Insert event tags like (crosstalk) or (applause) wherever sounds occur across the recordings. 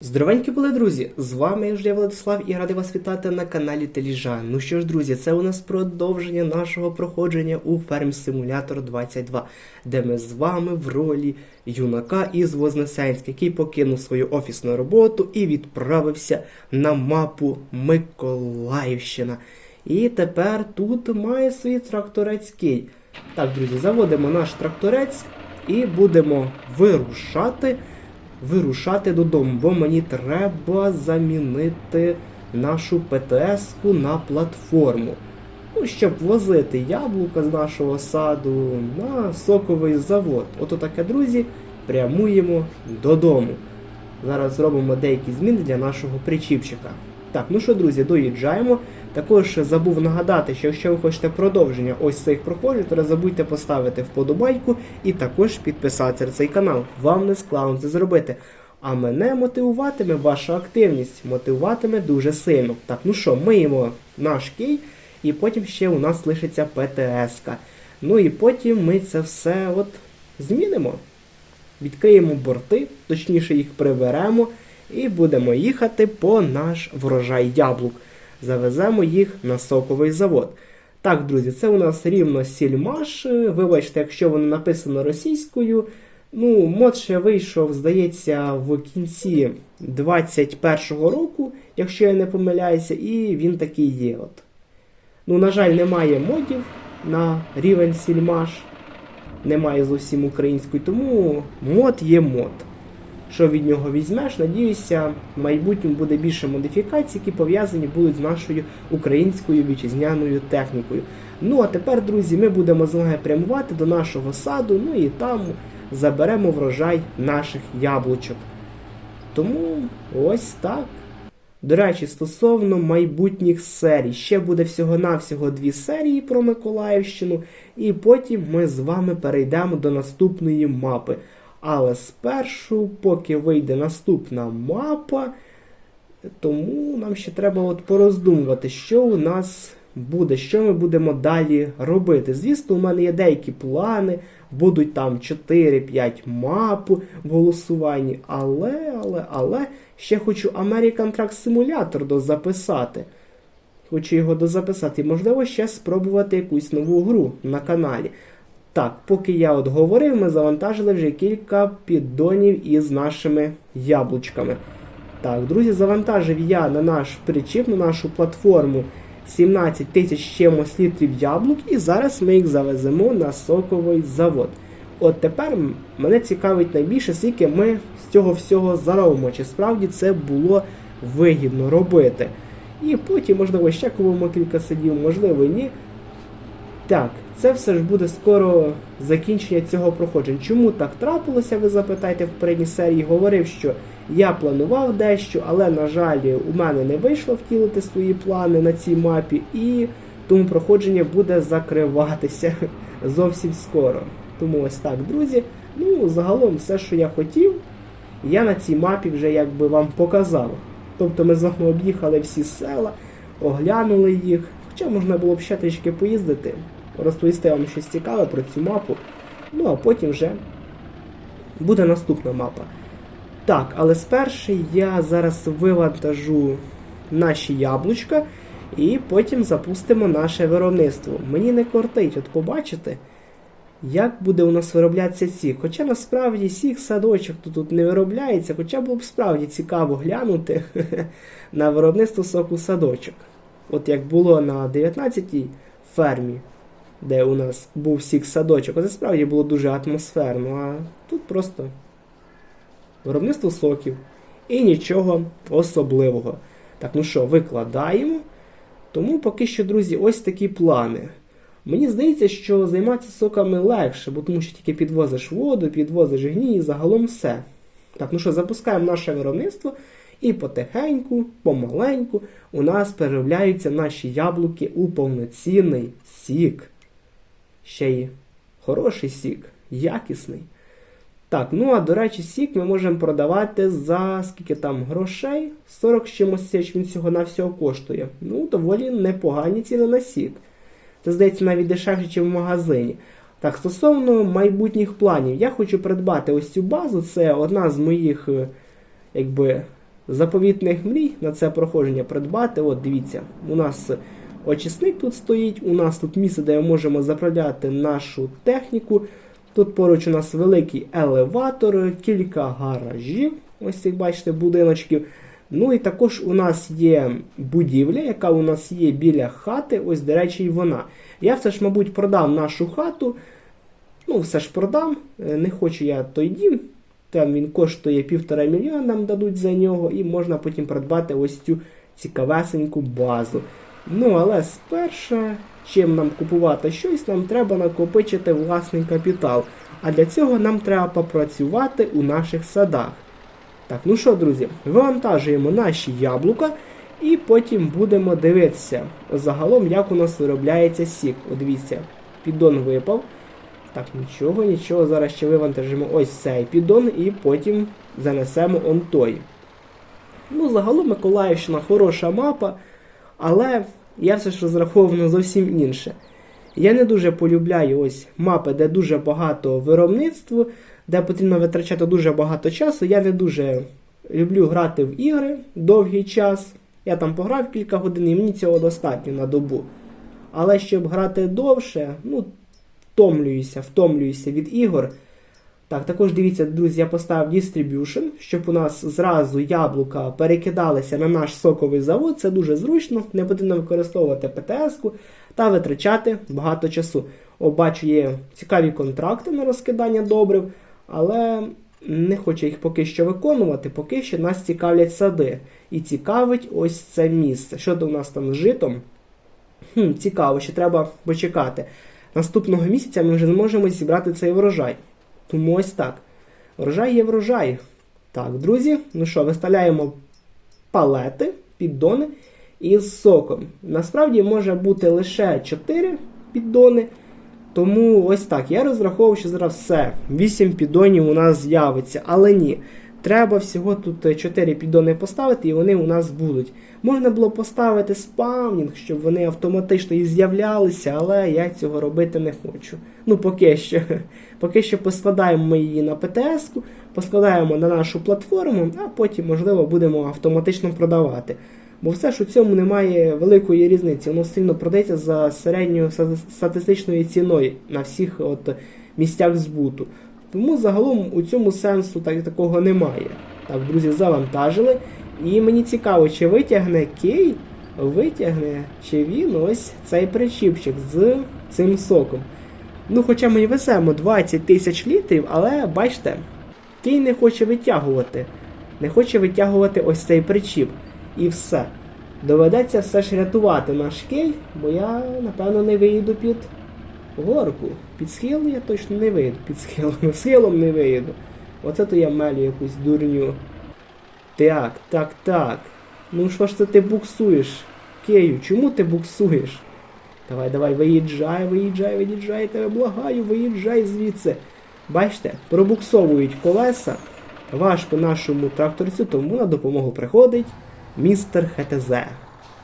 Здоровенькі були, друзі! З вами я Владислав і радий вас вітати на каналі Теліжа. Ну що ж, друзі, це у нас продовження нашого проходження у Farm Simulator 22, де ми з вами в ролі юнака із Вознесенська, який покинув свою офісну роботу і відправився на мапу Миколаївщина. І тепер тут має свій тракторець Кій. Так, друзі, заводимо наш тракторець і будемо вирушати вирушати додому, бо мені треба замінити нашу ПТС-ку на платформу. Ну, щоб возити яблука з нашого саду на соковий завод. Ото таке, друзі, прямуємо додому. Зараз зробимо деякі зміни для нашого причіпчика. Так, ну що, друзі, доїжджаємо. Також забув нагадати, що якщо ви хочете продовження ось цих проходжень, то не забудьте поставити вподобайку і також підписатися на цей канал. Вам не складно це зробити. А мене мотивуватиме ваша активність, мотивуватиме дуже сильно. Так, ну що, миємо наш кій, і потім ще у нас лишиться ПТС-ка. Ну і потім ми це все от змінимо. Відкриємо борти, точніше їх приберемо, і будемо їхати по наш врожай яблук. Завеземо їх на соковий завод. Так, друзі, це у нас рівно сільмаш. Вибачте, якщо воно написано російською. Ну, мод ще вийшов, здається, в кінці 21-го року, якщо я не помиляюся, і він такий є. От. Ну, на жаль, немає модів на рівень сільмаш. Немає зовсім української, тому мод є мод. Що від нього візьмеш, надіюся, в майбутньому буде більше модифікацій, які пов'язані будуть з нашою українською вітчизняною технікою. Ну а тепер, друзі, ми будемо з вами прямувати до нашого саду, ну і там заберемо врожай наших яблучок. Тому ось так. До речі, стосовно майбутніх серій, ще буде всього-навсього дві серії про Миколаївщину, і потім ми з вами перейдемо до наступної мапи. Але спершу, поки вийде наступна мапа, тому нам ще треба от пороздумувати, що у нас буде, що ми будемо далі робити. Звісно, у мене є деякі плани, будуть там 4-5 мап в голосуванні, але, але, але ще хочу American Truck Simulator дозаписати. Хочу його дозаписати і, можливо, ще спробувати якусь нову гру на каналі. Так, поки я от говорив, ми завантажили вже кілька піддонів із нашими яблучками. Так, друзі, завантажив я на наш причіп, на нашу платформу 17 тисяч чимось літрів яблук, і зараз ми їх завеземо на соковий завод. От тепер мене цікавить найбільше, скільки ми з цього всього заробимо, чи справді це було вигідно робити. І потім, можливо, ще купимо кілька сидів, можливо, ні. Так, це все ж буде скоро закінчення цього проходження. Чому так трапилося, ви запитаєте в передній серії. Говорив, що я планував дещо, але, на жаль, у мене не вийшло втілити свої плани на цій мапі, і тому проходження буде закриватися (laughs) зовсім скоро. Тому ось так, друзі. Ну, загалом, все, що я хотів, я на цій мапі вже якби вам показав. Тобто ми з вами об'їхали всі села, оглянули їх. Хоча можна було б ще трішки поїздити, розповісти вам щось цікаве про цю мапу. Ну а потім вже буде наступна мапа. Так, але спершу я зараз вивантажу наші яблучка і потім запустимо наше виробництво. Мені не кортить, от побачите, як буде у нас вироблятися сік. Хоча насправді сік садочок тут, не виробляється, хоча було б справді цікаво глянути (laughs) на виробництво соку садочок. От як було на 19-й фермі, де у нас був сік садочок, це справді було дуже атмосферно, а тут просто виробництво соків і нічого особливого. Так, ну що, викладаємо. Тому поки що, друзі, ось такі плани. Мені здається, що займатися соками легше, бо тому що тільки підвозиш воду, підвозиш гній і загалом все. Так, ну що, запускаємо наше виробництво. І потихеньку, помаленьку, у нас переробляються наші яблуки у повноцінний сік. Ще й хороший сік, якісний. Так, ну а до речі, сік ми можемо продавати за скільки там грошей? 40 з чимось тисяч він всього на всього коштує. Ну, доволі непогані ціни на сік. Це здається навіть дешевше, ніж в магазині. Так, стосовно майбутніх планів, я хочу придбати ось цю базу. Це одна з моїх, якби, заповітних мрій на це проходження придбати. От дивіться, у нас очисник тут стоїть, у нас тут місце, де ми можемо заправляти нашу техніку. Тут поруч у нас великий елеватор, кілька гаражів, ось як бачите, будиночків. Ну і також у нас є будівля, яка у нас є біля хати. Ось, до речі, і вона. Я все ж, мабуть, продам нашу хату. Ну, все ж продам. Е, Не хочу я той дім. Там він коштує півтора мільйона, нам дадуть за нього, і можна потім придбати ось цю цікавесеньку базу. Ну, але спершу, чим нам купувати щось, нам треба накопичити власний капітал. А для цього нам треба попрацювати у наших садах. Так, ну що, друзі, вивантажуємо наші яблука і потім будемо дивитися загалом, як у нас виробляється сік. От дивіться, піддон випав. Так, нічого, нічого. Зараз ще вивантажимо ось цей піддон і потім занесемо он той. Ну, загалом Миколаївщина хороша мапа, але я все ж розраховував на зовсім інше. Я не дуже полюбляю ось мапи, де дуже багато виробництва, де потрібно витрачати дуже багато часу. Я не дуже люблю грати в ігри довгий час. Я там пограв кілька годин і мені цього достатньо на добу. Але щоб грати довше, ну, втомлююся, втомлююся від ігор. Так, також дивіться, друзі, я поставив Distribution, щоб у нас зразу яблука перекидалися на наш соковий завод. Це дуже зручно, не потрібно використовувати ПТС-ку та витрачати багато часу. О, бачу, є цікаві контракти на розкидання добрив, але не хочу їх поки що виконувати, поки що нас цікавлять сади. І цікавить ось це місце. Що до нас там з житом? Хм, Цікаво, ще треба почекати. Наступного місяця ми вже зможемо зібрати цей врожай. Тому ось так. Врожай є врожай. Так, друзі, ну що, виставляємо палети, піддони із соком. Насправді може бути лише 4 піддони. Тому ось так. Я розраховував, що зараз все. 8 піддонів у нас з'явиться. Але ні. Треба всього тут 4 піддони поставити, і вони у нас будуть. Можна було поставити спавнінг, щоб вони автоматично і з'являлися, але я цього робити не хочу. Ну, поки що. Поки що поскладаємо ми її на ПТС-ку, поскладаємо на нашу платформу, а потім, можливо, будемо автоматично продавати. Бо все ж у цьому немає великої різниці. Воно сильно продається за середньою статистичною ціною на всіх от місцях збуту. Тому загалом у цьому сенсу так, такого немає. Так, друзі, завантажили. І мені цікаво, чи витягне Кей, витягне, чи він ось цей причіпчик з цим соком. Ну, хоча ми і веземо 20 тисяч літрів, але бачите, Кей не хоче витягувати. Не хоче витягувати ось цей причіп. І все. Доведеться все ж рятувати наш кей, бо я, напевно, не виїду під горку. Під схил я точно не вийду. Під схилом. (laughs) Схилом не виїду. Оце то я мелю якусь дурню. Так, так, так. Ну що ж це ти буксуєш? Кею, чому ти буксуєш? Давай, давай, виїжджай, виїжджай, виїжджай, тебе благаю, виїжджай звідси. Бачите, пробуксовують колеса. Важко нашому тракторцю, тому на допомогу приходить містер ХТЗ.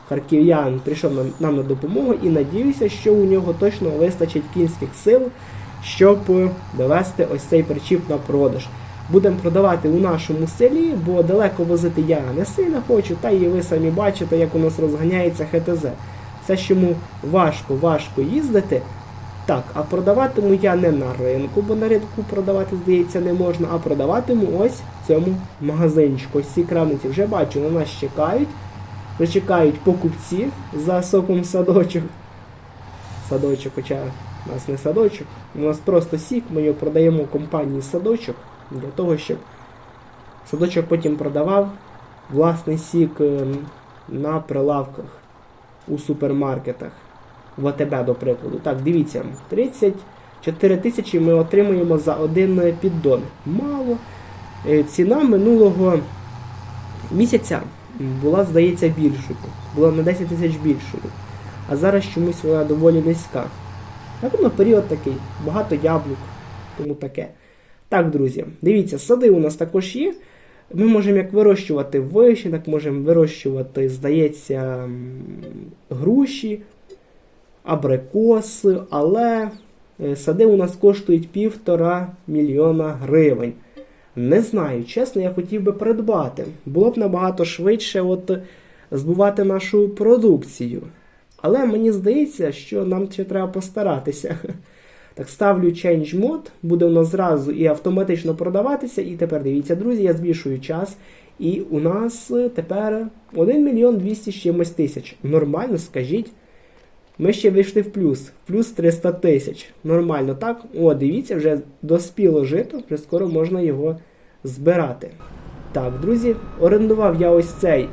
Харків'ян прийшов нам, нам на допомогу і надіюся, що у нього точно вистачить кінських сил, щоб довести ось цей причіп на продаж. Будемо продавати у нашому селі, бо далеко возити я не сильно хочу, та і ви самі бачите, як у нас розганяється ХТЗ. Все ж йому важко, важко їздити. Так, а продаватиму я не на ринку, бо на ринку продавати, здається, не можна, а продаватиму ось в цьому магазинчику. Ось ці крамниці вже бачу, на нас чекають. Чекають покупці за соком садочок. Садочок, хоча у нас не садочок. У нас просто сік, ми його продаємо компанії садочок для того, щоб садочок потім продавав власний сік ем, на прилавках у супермаркетах. В АТБ, до прикладу. Так, дивіться, 34 тисячі ми отримуємо за один піддон. Мало. Е, Ціна минулого місяця була, здається, більшою. Була на 10 тисяч більшою. А зараз чомусь вона доволі низька. Напевно, період такий, багато яблук, тому таке. Так, друзі, дивіться, сади у нас також є. Ми можемо як вирощувати вишні, так можемо вирощувати, здається, груші, абрикоси, але е, сади у нас коштують півтора мільйона гривень. Не знаю, чесно, я хотів би придбати. Було б набагато швидше от, збувати нашу продукцію. Але мені здається, що нам ще треба постаратися. (laughs) Так, ставлю Change Mode, буде воно зразу і автоматично продаватися. І тепер дивіться, друзі, я збільшую час. І у нас тепер 1 мільйон 200 з чимось тисяч. Нормально, скажіть. Ми ще вийшли в плюс. Плюс 300 тисяч. Нормально, так? О, дивіться, вже доспіло жито, вже скоро можна його збирати. Так, друзі, орендував я ось цей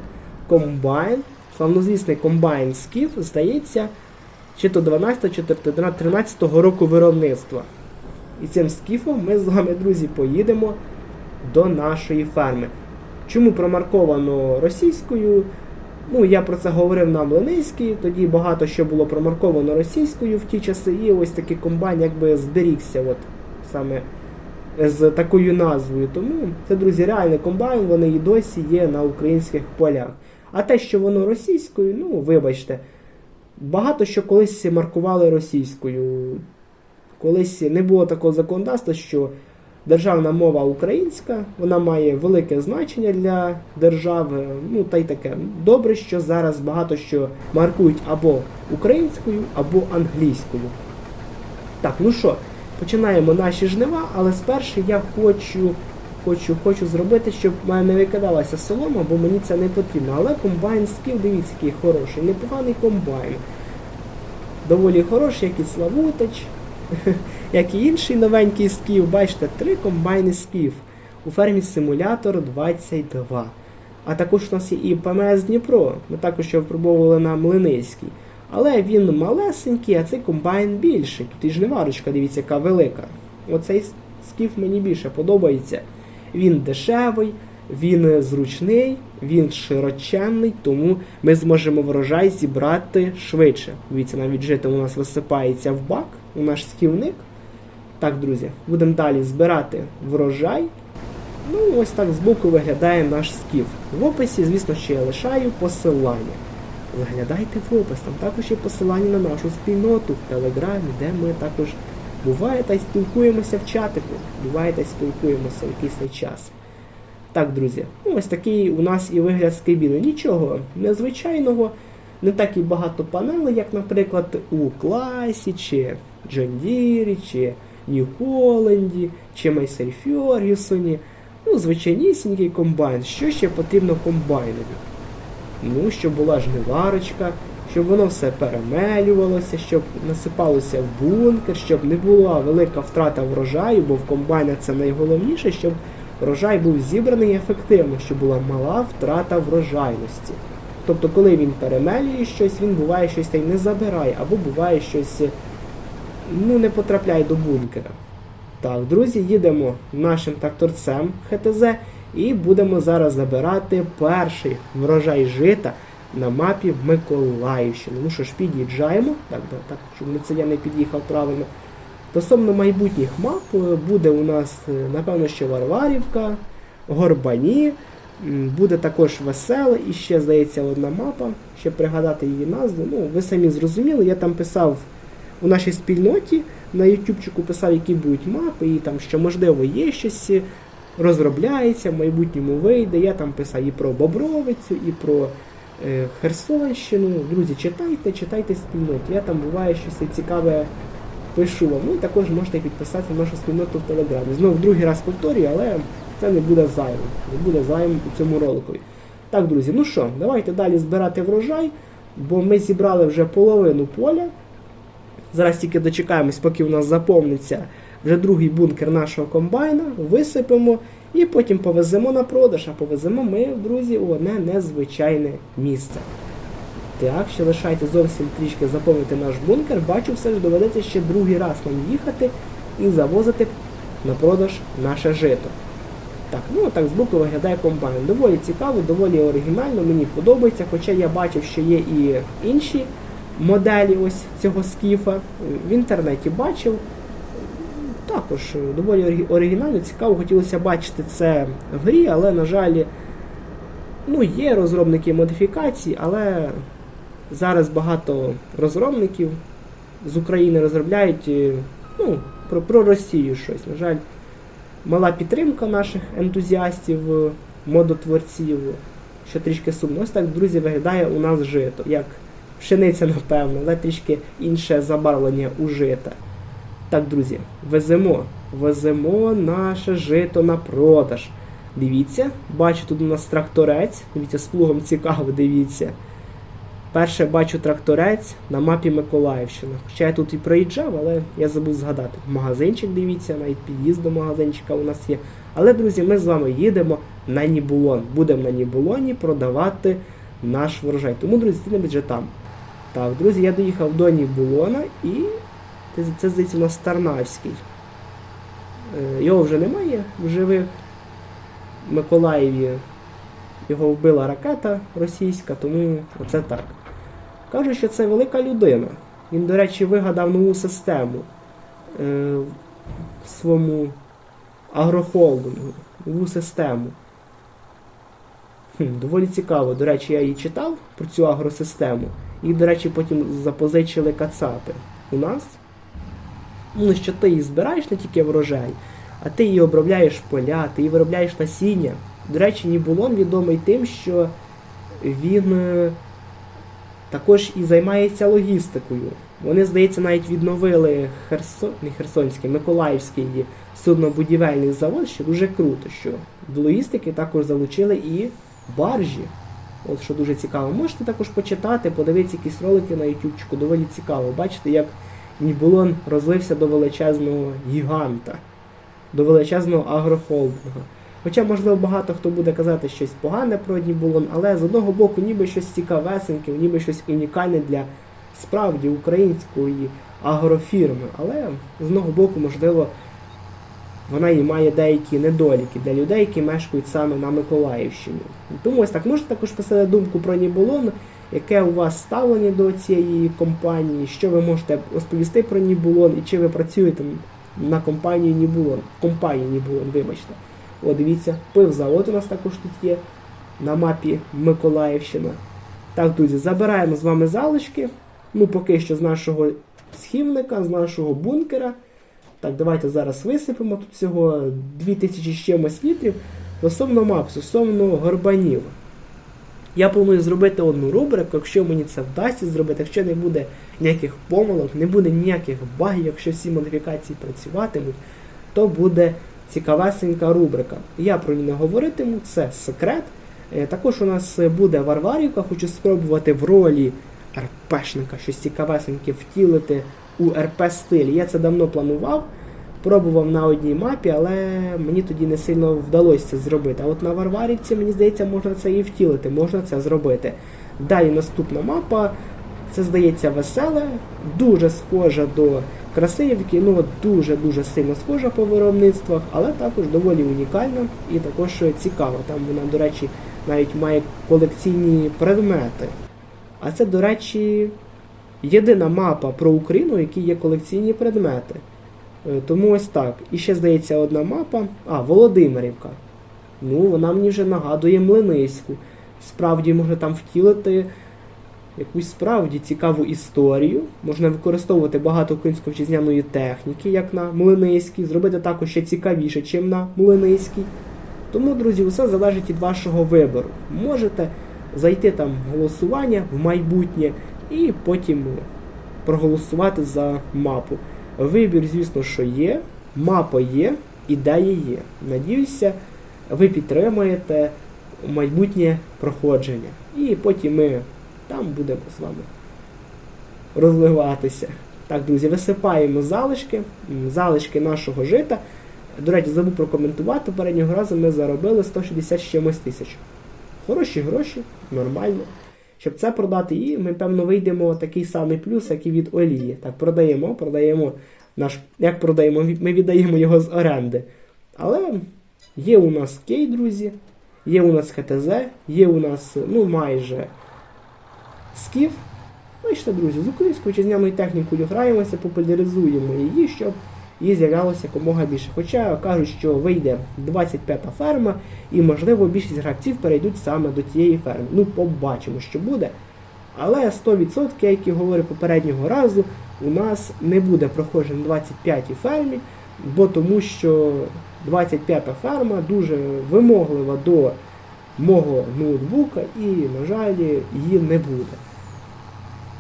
комбайн. Славнозвісний комбайн Скіф, здається, чи то 12, чи то 13 року виробництва. І цим скіфом ми з вами, друзі, поїдемо до нашої ферми. Чому промарковано російською? Ну, я про це говорив на Млинийській, тоді багато що було промарковано російською в ті часи, і ось такий комбайн якби зберігся от саме з такою назвою. Тому це, друзі, реальний комбайн, вони і досі є на українських полях. А те, що воно російською, ну, вибачте, багато що колись маркували російською. Колись не було такого законодавства, що державна мова українська, вона має велике значення для держави. Ну та й таке. Добре, що зараз багато що маркують або українською, або англійською. Так, ну що, починаємо наші жнива, але спершу я хочу. Хочу, хочу зробити, щоб в мене не викидалася солома, бо мені це не потрібно. Але комбайн скіл, дивіться, який хороший, непоганий комбайн. Доволі хороший, як і Славутич, (laughs) як і інший новенький скіф. Бачите, три комбайни скіф у фермі Симулятор 22. А також у нас є і ПМС Дніпро. Ми також його випробовували на Млинийській. Але він малесенький, а цей комбайн більший. Тут і жниварочка, дивіться, яка велика. Оцей скіф мені більше подобається. Він дешевий, він зручний, він широченний, тому ми зможемо врожай зібрати швидше. Дивіться, навіть жити у нас висипається в бак, у наш сківник. Так, друзі, будемо далі збирати врожай. Ну, ось так збоку виглядає наш скіф. В описі, звісно, ще я лишаю посилання. Заглядайте в опис, там також є посилання на нашу спільноту в Телеграмі, де ми також буває та й спілкуємося в чатику. Буває та й спілкуємося якийсь час. Так, друзі, ну ось такий у нас і вигляд з скибіни. Нічого незвичайного, не так і багато панелей, як, наприклад, у класі, чи Джондірі, чи Нью Холленді, чи Майсель Фергюсоні. Ну, звичайнісінький комбайн. Що ще потрібно комбайнові? Ну, щоб була жниварочка, щоб воно все перемелювалося, щоб насипалося в бункер, щоб не була велика втрата врожаю, бо в комбайнах це найголовніше, щоб врожай був зібраний ефективно, щоб була мала втрата врожайності. Тобто, коли він перемелює щось, він буває щось та й не забирає, або буває щось ну, не потрапляє до бункера. Так, друзі, їдемо нашим тракторцем ХТЗ і будемо зараз забирати перший врожай жита на мапі Миколаївщини. Ну що ж, під'їжджаємо. Так, так, щоб це я не під'їхав правильно. Стосовно майбутніх мап е, буде у нас, е, напевно, ще Варварівка, Горбані, буде також веселе і ще, здається, одна мапа, ще пригадати її назву. Ну, ви самі зрозуміли, я там писав у нашій спільноті, на ютубчику писав, які будуть мапи, і там, що можливо є щось, е, розробляється, в майбутньому вийде. Я там писав і про Бобровицю, і про Херсонщину. Друзі, читайте, читайте спільноті. Я там буває щось цікаве пишу вам. Ну і також можете підписатися на нашу спільноту в Телеграмі. Знову другий раз повторюю, але це не буде зайвим. Не буде зайвим у цьому ролику. Так, друзі, ну що, давайте далі збирати врожай, бо ми зібрали вже половину поля. Зараз тільки дочекаємось, поки у нас заповниться вже другий бункер нашого комбайна, висипемо і потім повеземо на продаж, а повеземо ми, друзі, у одне незвичайне місце. Так, ще лишайте зовсім трішки заповнити наш бункер. Бачу, все ж доведеться ще другий раз нам їхати і завозити на продаж наше жито. Так, ну так збоку виглядає комбайн. Доволі цікаво, доволі оригінально, мені подобається, хоча я бачив, що є і інші моделі ось цього скіфа. В інтернеті бачив. Також доволі оригінально, цікаво, хотілося бачити це в грі, але, на жаль, ну, є розробники модифікацій, але зараз багато розробників з України розробляють е, ну, про, про Росію щось. На жаль, мала підтримка наших ентузіастів, е, модотворців, що трішки сумно. Ось так, друзі, виглядає у нас жито. Як пшениця, напевно, але трішки інше забарвлення у жита. Так, друзі, веземо. Веземо наше жито на продаж. Дивіться, бачу, тут у нас тракторець. Дивіться, з плугом цікаво, дивіться. Перше бачу тракторець на мапі Миколаївщина. Хоча я тут і проїжджав, але я забув згадати. Магазинчик, дивіться, навіть під'їзд до магазинчика у нас є. Але, друзі, ми з вами їдемо на Нібулон. Будемо на Нібулоні продавати наш врожай. Тому, друзі, це вже там. Так, друзі, я доїхав до Нібулона і це, це здається, у нас Тарнавський. Е, Його вже немає живих. В Миколаєві його вбила ракета російська, тому оце так. Кажуть, що це велика людина. Він, до речі, вигадав нову систему е, в своєму агрохолдингу. Нову систему. Хм, доволі цікаво. До речі, я її читав про цю агросистему. І, до речі, потім запозичили кацапи у нас. Ну, що ти її збираєш не тільки врожай, а ти її обробляєш поля, ти її виробляєш насіння. До речі, Нібулон відомий тим, що він е, також і займається логістикою. Вони, здається, навіть відновили Херсон, не Херсонський, Миколаївський суднобудівельний завод, що дуже круто, що до логістики також залучили і баржі. От що дуже цікаво. Можете також почитати, подивитися якісь ролики на ютубчику, доволі цікаво. Бачите, як Нібулон розлився до величезного гіганта, до величезного агрохолдингу. Хоча, можливо, багато хто буде казати щось погане про Нібулон, але з одного боку, ніби щось цікавесеньке, ніби щось унікальне для справді української агрофірми. Але з одного боку, можливо, вона і має деякі недоліки для людей, які мешкають саме на Миколаївщині. Тому ось так можете також писати думку про Нібулон, яке у вас ставлення до цієї компанії, що ви можете розповісти про Нібулон, і чи ви працюєте на компанії Нібулон, компанії Нібулон, вибачте. О, дивіться, пивзавод у нас також тут є на мапі Миколаївщина. Так, друзі, забираємо з вами залишки. Ну, поки що з нашого схівника, з нашого бункера. Так, давайте зараз висипемо тут всього 2000 з чимось літрів. Стосовно мап, стосовно горбанів. Я планую зробити одну рубрику, якщо мені це вдасться зробити, якщо не буде ніяких помилок, не буде ніяких багів, якщо всі модифікації працюватимуть, то буде цікавесенька рубрика. Я про нього не говоритиму, це секрет. Е, Також у нас буде Варварівка, хочу спробувати в ролі РПшника щось цікавесеньке втілити у РП стилі. Я це давно планував, пробував на одній мапі, але мені тоді не сильно вдалося це зробити. А от на Варварівці, мені здається, можна це і втілити, можна це зробити. Далі наступна мапа. Це здається веселе, дуже схожа до Красивки, ну дуже-дуже сильно схожа по виробництвах, але також доволі унікальна і також цікава. Там вона, до речі, навіть має колекційні предмети. А це, до речі, єдина мапа про Україну, в якій є колекційні предмети. Е, Тому ось так. І ще здається одна мапа. А, Володимирівка. Ну, вона мені вже нагадує Млиниську. Справді можна там втілити якусь справді цікаву історію. Можна використовувати багато українсько-вітчизняної техніки, як на Млиниській, зробити також ще цікавіше, чим на Млиниській. Тому, друзі, усе залежить від вашого вибору. Можете зайти там в голосування в майбутнє і потім проголосувати за мапу. Вибір, звісно, що є, мапа є, ідея є. Надіюся, ви підтримаєте майбутнє проходження. І потім ми там будемо з вами розливатися. Так, друзі, висипаємо залишки, залишки нашого жита. До речі, забув прокоментувати. Попереднього разу ми заробили 160 з чимось тисяч. Хороші гроші, нормально. Щоб це продати, і ми, певно, вийдемо такий самий плюс, як і від олії. Так, продаємо, продаємо наш. Як продаємо? Ми віддаємо його з оренди. Але є у нас кей, друзі, є у нас ХТЗ, є у нас ну, майже скіф. Бачите, друзі, з українською вітчизняною технікою граємося, популяризуємо її, щоб її з'являлося якомога більше. Хоча кажуть, що вийде 25-та ферма, і, можливо, більшість гравців перейдуть саме до тієї ферми. Ну, побачимо, що буде. Але 100%, як і говорив попереднього разу, у нас не буде проходження на 25-й фермі, бо тому що 25-та ферма дуже вимоглива до мого ноутбука і, на жаль, її не буде.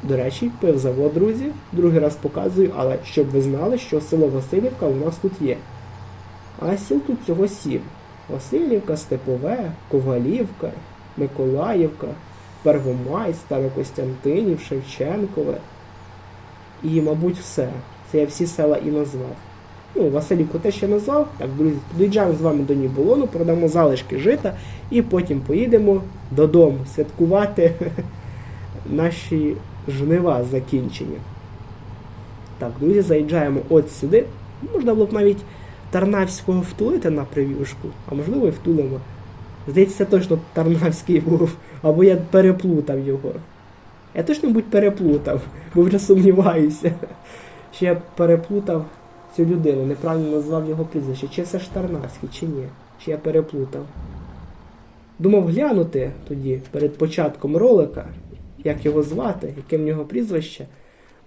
До речі, пивзавод, друзі, другий раз показую, але щоб ви знали, що село Васильівка у нас тут є. А сіл тут всього сім. Васильівка, Степове, Ковалівка, Миколаївка, Первомай, Старокостянтинів, Шевченкове. І, мабуть, все. Це я всі села і назвав. Ну, Василівку теж ще назвав. Так, друзі, доїжджаємо з вами до Ніболону, продамо залишки жита і потім поїдемо додому святкувати (laughs) наші жнива закінчення. Так, друзі, заїжджаємо от сюди. Можна було б навіть Тарнавського втулити на прев'юшку, а можливо і втулимо. Здається, точно Тарнавський був, або я переплутав його. Я точно будь переплутав, бо вже сумніваюся, що я переплутав цю людину, неправильно назвав його прізвище. Чи це ж Тарнавський, чи ні? Чи я переплутав. Думав глянути тоді перед початком ролика, як його звати, яке в нього прізвище.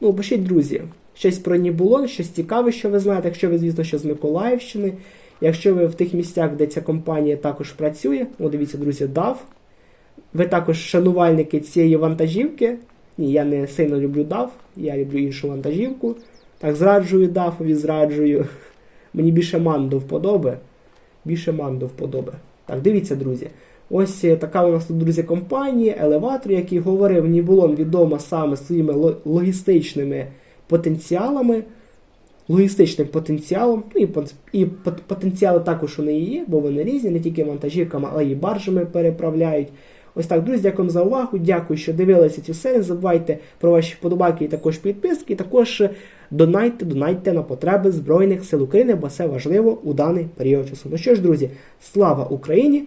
Ну, пишіть, друзі, щось про Нібулон, щось цікаве, що ви знаєте, якщо ви, звісно, що з Миколаївщини. Якщо ви в тих місцях, де ця компанія також працює, о, дивіться, друзі, DAF. Ви також шанувальники цієї вантажівки. Ні, я не сильно люблю DAF, я люблю іншу вантажівку. Так, зраджую DAF, зраджую. Мені більше мандо вподоби. Більше мандо вподоби. Так, дивіться, друзі. Ось е, така у нас тут, друзі, компанія, елеватор, який говорив, Нібулон відома саме своїми логістичними потенціалами, логістичним потенціалом, ну і, і потенціали також у неї є, бо вони різні, не тільки вантажівками, але й баржами переправляють. Ось так, друзі, дякую за увагу. Дякую, що дивилися цю серію. Забувайте про ваші вподобайки і також підписки. І також е, донайте, донайте на потреби Збройних сил України, бо це важливо у даний період часу. Ну що ж, друзі, слава Україні!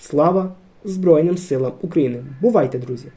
Слава Збройним силам України! Бувайте, друзі!